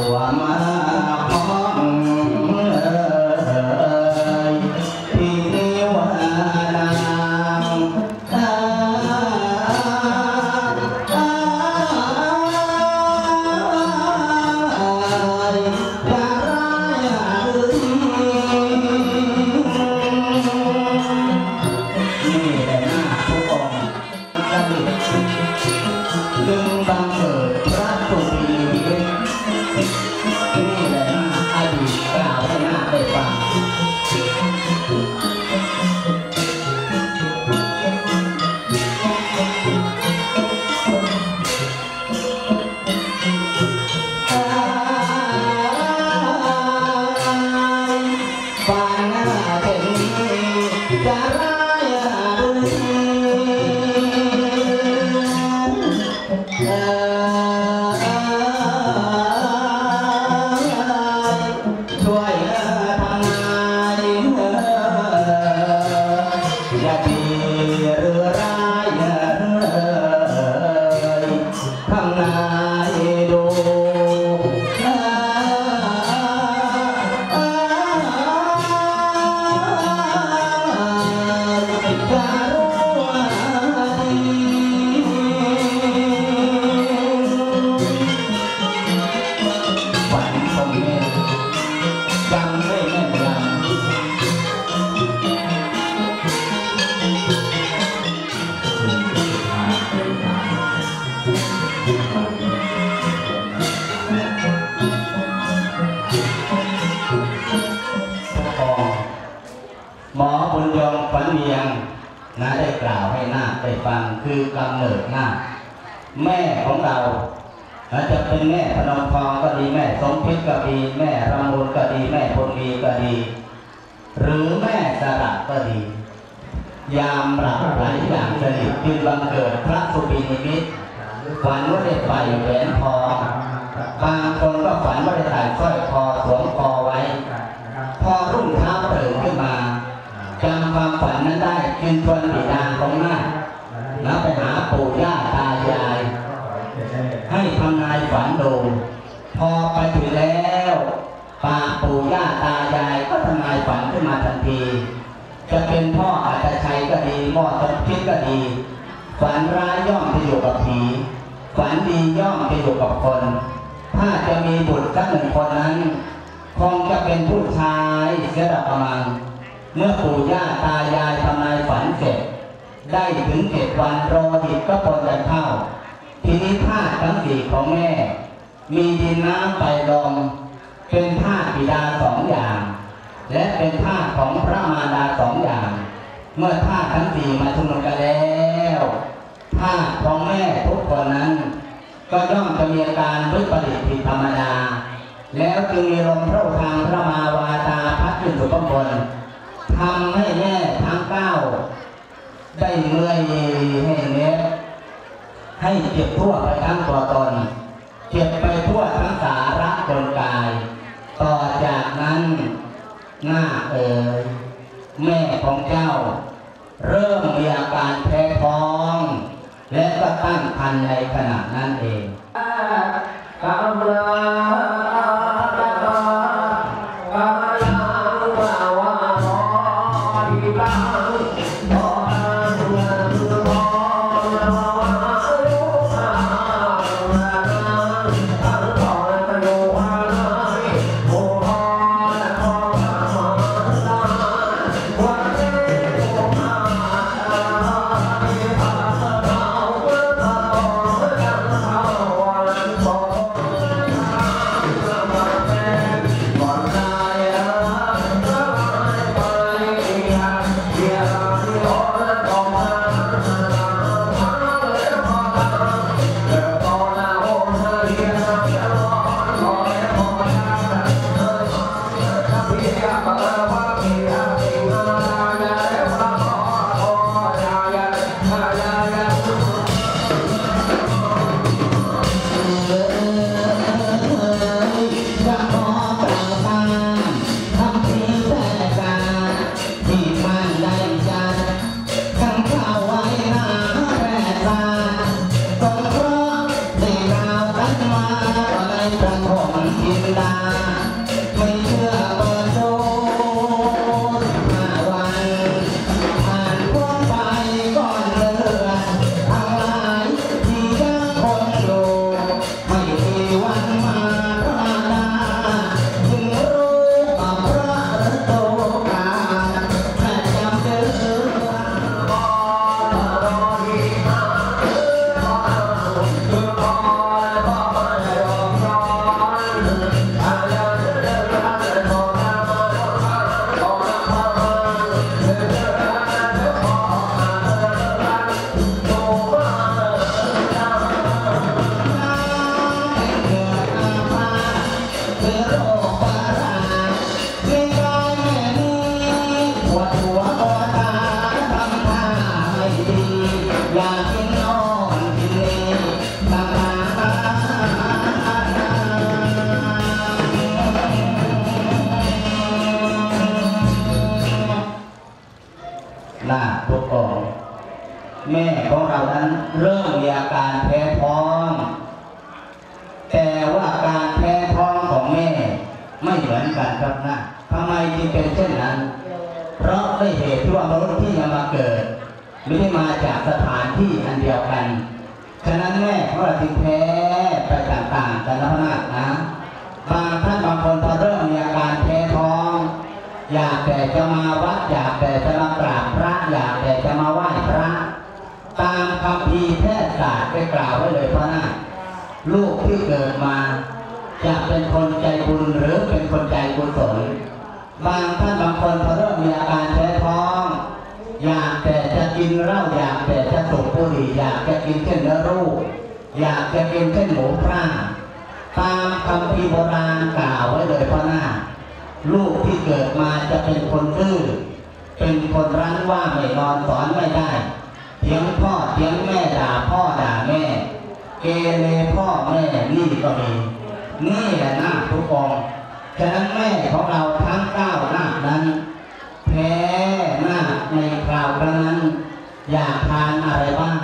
ตั นะได้กล่าวให้นาคได้ฟังคือกำเนิดนาคแม่ของเราอาจจะเป็นแม่พนมทองก็ดีแม่สมพิษก็ดีแม่รำมูลก็ดีแม่พลดีก็ดี หรือแม่สระก็ดี ยามหลับไหลอย่างสนิทจึงบังเกิดพระสุบินิมิตฝันว่าได้ไปแหวนทองบางคนก็ฝันว่าได้ใส่สร้อยคอสวมคอ ความฝันนั้นได้จึงชวนบิดาของหน้าแล้วไปหาปู่ย่าตายาย ให้ทำนายฝันดูพอไปถึงแล้วป่าปู่ย่าตายายก็ทำนายฝันขึ้นมาทันที จะเป็นพ่ออาจจะชัยก็ดีหม่อสมคิดก็ดี ฝันร้ายย่อมจะอยู่กับผีฝันดีย่อมจะอยู่กับคน ถ้าจะมีบุตรสักหนึ่งคนนั้น คงจะเป็นผู้ชายเสียดประมาณ เมื่อปู่ย่าตายายทำนายฝันเสร็จ ได้ถึงเจ็ดวันโรหิตก็ปนกันเข้า ทีนี้ธาตุทั้งสี่ของแม่ มีดินน้ำไฟลมเป็นธาตุบิดาสองอย่าง และเป็นธาตุของพระมารดาสองอย่าง เมื่อธาตุทั้งสี่มาชุมนุมกันแล้วธาตุของแม่ทุกคนนั้น ก็ย่อมจะมีอาการวิปริตผิดธรรมดา แล้วจึงมีลมพระทางพระมาวาตาพัดขึ้นสู่ข้างบน ทำให้แม่ทั้งเก้า ได้เมื่อยให้เน็บให้เจ็บทั่วไปทั้งตัวตน เจ็บไปทั่วทั้งสาระกลกาย ต่อจากนั้นหน้าเอ่ยแม่ของเจ้า เริ่มมีอาการแพ้ท้อง และก็ตั้งครรภ์ในขณะนั้นเองกำลัง เริ่มมีอาการแพ้ท้อง แต่ว่าการแพ้ท้องของแม่ไม่เหมือนกันครับนะทำไมจึงเป็นเช่นนั้น เพราะได้เหตุที่ว่ามนุษย์ที่จะมาเกิด ไม่ได้มาจากสถานที่อันเดียวกัน ฉะนั้นแม่ของเราจึงแพ้ไปต่างๆกันนะพนักนะบางท่านบางคนพอเริ่มมีอาการแพ้ท้อง อยากแต่จะมาวัดอยากแต่จะมากราบพระอยากแต่จะมาไหว้พระ ตามคำพีแพทยศาสตร์ได้กล่าวไว้เลยพระนาคลูกที่เกิดมาจะเป็นคนใจบุญหรือเป็นคนใจกุศลบางท่านบางคนพอเริ่มมีอาการแพ้ท้อง อยากแต่จะกินเหล้าอยากแต่จะสูบบุหรี่อยากจะกินเช่นเนื้อรูปอยากจะกินเช่นหมูพร่าตามคำพีโบราณกล่าวไว้เลยพ่อหน้าลูกที่เกิดมาจะเป็นคนดื้อเป็นคนรั้นว่าไม่นอนสอนไม่ได้ เถียงพ่อเถียงแม่ด่าพ่อด่าแม่ เกเรพ่อแม่นี่ก็มีนี่แหละหน้าทุกองฉะนั้นแม่ของเราทั้งเก้าหน้านั้นแพ้หน้าในคราวครั้งนั้น อยากทานอะไรบ้าง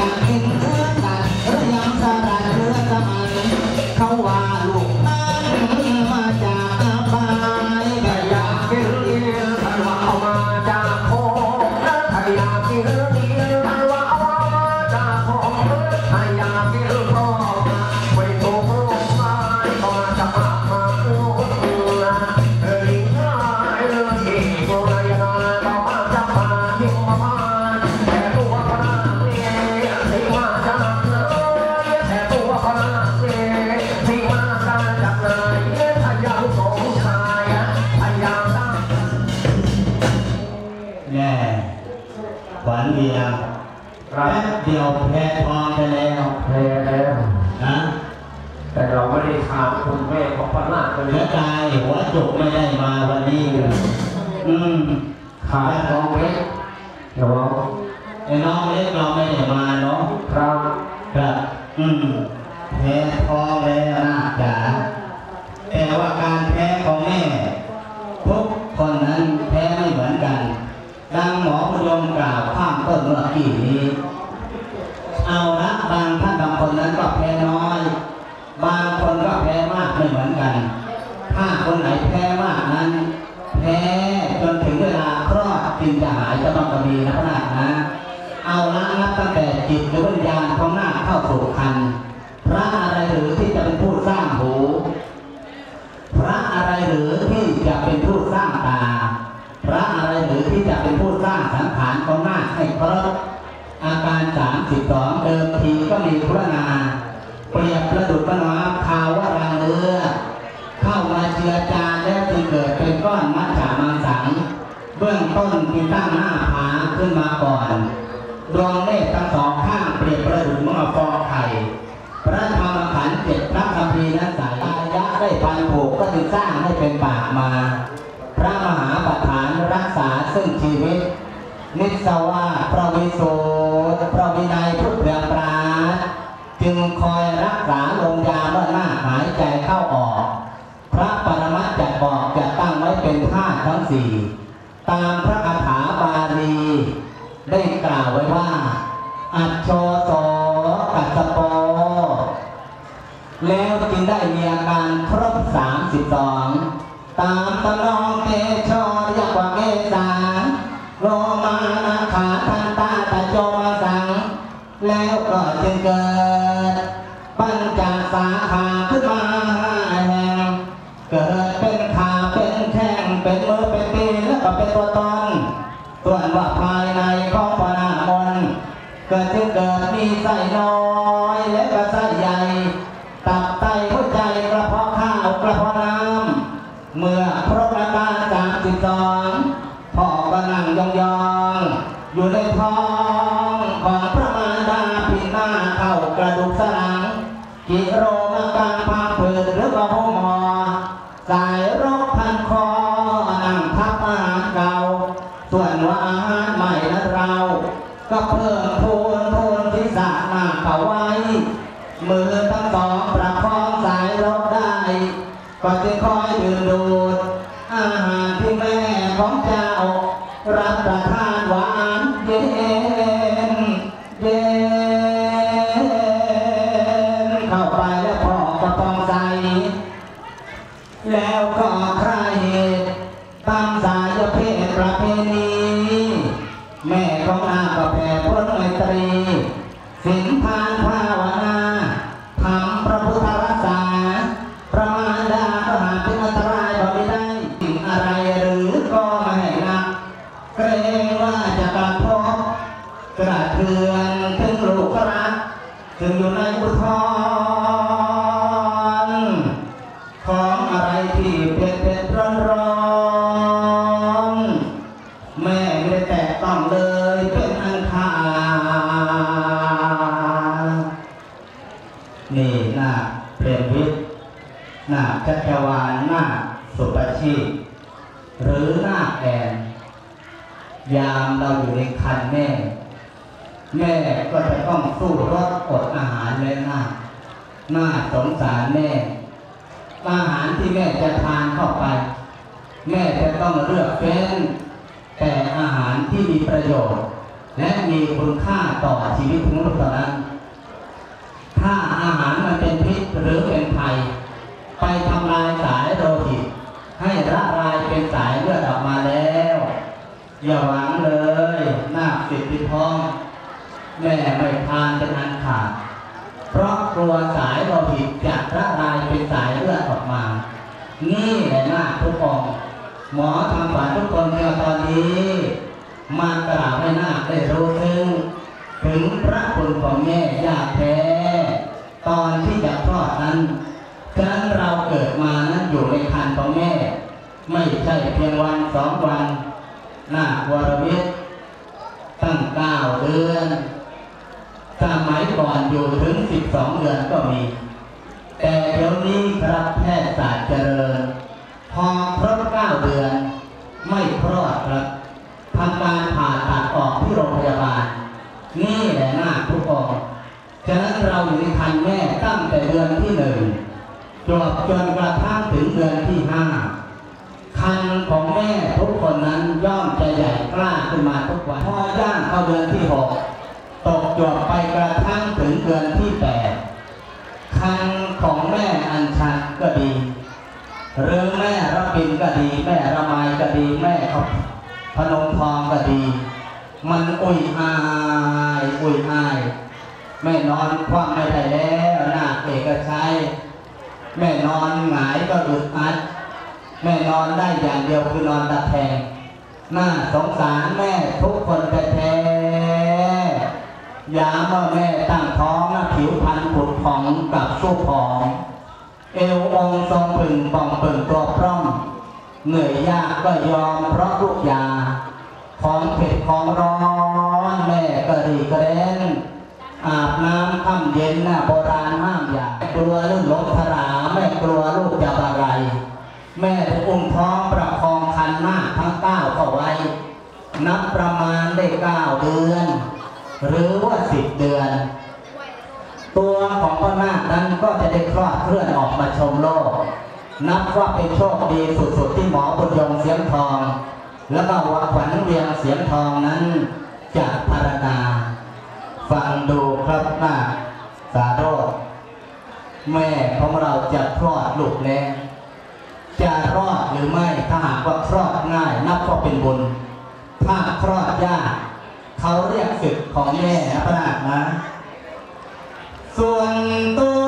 อ ครับแป๊บเดียวแพ้ทองไปแล้วแพ้แล้วนะแต่เราไม่ได้ถามคุณแม่ของพระนาคเลเสียยดายหัวจุกไม่ได้มาวันนี้ อืมขาดทองเล็กเนาะไอ้น้องเล็กเราไม่ได้มาเนาะครับครับอืมแพ้ท้องแล้วนะจ๋าแต่ว่าการแพ้ของแม่ทุกคนนั้นแพ้ไม่เหมือนกัน ดังหมอพยมกล่าวข้ามต้นเมื่อกี้นี้ ถ้าคนไหนแพ้มากนั้น แพ้จนถึงเวลาคลอดจึงจะหายจะต้องกระบีนะพระนาคนะ เอาละนับตั้งแต่จิตหรือวิญญาณของนาคเข้าสู่คัน พระอะไรหรือที่จะเป็นผู้สร้างหู พระอะไรหรือที่จะเป็นผู้สร้างตา พระอะไรหรือที่จะเป็นผู้สร้างสังขารของนาคให้ครบอาการ32เดิมทีก็มีพระนาเปรียบประดุจประนอมข่าวว่ารังเรือ เข้ามาเจือจานแล้วจึงเกิดเป็นก้อนมัจฉามังสัง เบื้องต้นที่ตั้งหน้าผาขึ้นมาก่อนดวงเนตรทั้งสองข้างเปรียบประดุจม้อฟองไข่พระธรรมขันธ์เจ็ดพระคัมภีร์นั้นสายายะได้พันผูกก็จึงสร้างให้เป็นปากมา พระมหาประธานรักษาซึ่งชีวิต นิสวาพระวิโสพระวินัยพุทธเรืองปราดจึงคอยรักษาลงยาเมื่อหน้าหายใจเข้าออก พระปรมัตถ์จะบอกจะตั้งไว้ เป็นท่าตุทั้งสี่ตามพระคาถาบาลีได้กล่าวไว้ว่า อัจโชโสกัสโป แล้วจึงได้มีอาการครบ 32 ตามตำนองเกชอเรียกว่าเกสาโลมานาขาทันตาตะโจมาสัง แล้วก็จึงเกิด ปัญจสาขาขึ้นมา ตัวตนส่วนว่าภายในของพนามนเกิดจึงเกิดมีไส้น้อยและก็ไส้ใหญ่ ตับไตหัวใจกระเพาะข้าวกระเพาะน้ำเมื่อพระประการสามสิบสองพ่อก็นั่งยองๆอยู่ในท้องาวก็เพิ่มพูนพูนที่สาหน้าเขาไว้ มือทั้งสองประคองสายรกได้ ก็จะคอยดื่มดูด อาหารที่แม่ของเจ้า รับประทานหวานเย็น ถึงอยู่ในอุทธรณ์ของอะไรที่เป็นเป็นร้อนร้อนแม่ไม่ได้แตะต้องเลยเป็นอันขาดนี่หน้าเพลงวิทย์หน้าชัชวานหน้าสุปชีหรือหน้าแอนยามเราอยู่ในคันแม่ แม่ก็จะต้องสู้รบอดอาหารและหน้าหน้าสงสารแม่ อาหารที่แม่จะทานเข้าไป แม่จะต้องเลือกเฟ้นแต่อาหารที่มีประโยชน์ และมีคุณค่าต่อชีวิตมนุษย์เท่านั้น ถ้าอาหารมันเป็นพิษหรือเป็นภัย ไปทำลายสายโลหิตให้ละลายเป็นสายเลือดออกมาแล้ว อย่าหวังเลยหน้าสิทธิพอง แม่ไม่ทานเป็นอันขาด เพราะกลัวสายโลหิตจะละลายเป็นสายเลือดออกมา นี่แหละหน้าทุกองค์หมอทำฝันทุกคนในตอนนี้ มากล่าวให้นาคได้รู้ถึงถึงพระคุณของแม่ยากแท้ ตอนที่จะคลอดนั้นฉะนั้นเราเกิดมานั้นอยู่ในคันของแม่ ไม่ใช่เพียงวันสองวัน หน้าวรวิทย์ตั้งเก้าเดือน สมัยก่อนอยู่ถึง 12 เดือนก็มี แต่เดี๋ยวนี้ครับแพทยศาสตร์เจริญ พอครบ 9 เดือน ไม่คลอดครับทำการผ่าตัดออกที่โรงพยาบาล นี่แหละหน้าทุกองค์ฉะนั้นเราอยู่ในคันแม่ตั้งแต่เดือนที่หนึ่งจบจนกระทั่งถึงเดือนที่ห้าคันของแม่ทุกคนนั้นย่อมจะใหญ่กล้าขึ้นมาทุกวันพอย่างเข้าเดือนที่หก ตกจบไปกระทั่งถึงเดือนที่แปดคันของแม่อัญชันก็ดีหรือแม่รับบินก็ดี แม่ระไมายก็ดี แม่เขาพนมทองก็ดี มันอุ่ยอายอุ่ยอายแม่นอนคว่ำไม่ได้แล้วหน้าเอกชัยแม่นอนหงายก็อึดอัด แม่นอนได้อย่างเดียวคือนอนตะแคงน่าสงสารแม่ทุกคนแท้ ยาเมว่าแม่ตั้งท้องนะผิวพรรณผุดผ่องกับสู้ผอมเอวองทรงผึ่งป่องผึ่งตัวพร่อง เหนื่อยยากก็ยอมเพราะลูกยา ของเผ็ดของร้อนแม่ก็ดีกระเด็นอาบน้ำค่ำเย็นน่ะโบราณห้ามอย่ากลัวเรื่องลมทราแม่กลัวลูกจะบาไร แม่ถูกอุ้มท้องประคองคันหน้าทั้งเก้าเข้าไว้ นับประมาณได้เก้าเดือน หรือว่าสิบเดือน ตัวของพ่อนาคนั้นก็จะได้คลอดเคลื่อนออกมาชมโลก นับว่าเป็นโชคดีสุดๆที่หมอบุญยงเสียงทอง แล้วก็วัขวัญเวียงเสียงทองนั้นจากพารณาฟังดูครับหน้าสาโรธแม่ของเราจะคลอดลูกแล้วจะรอดหรือไม่ถ้าหากว่าคลอดง่าย นับว่าเป็นบุญถ้าคลอดยาก เขาเรียกศึกของแม่นะพระนาดนะ ส่วนตัว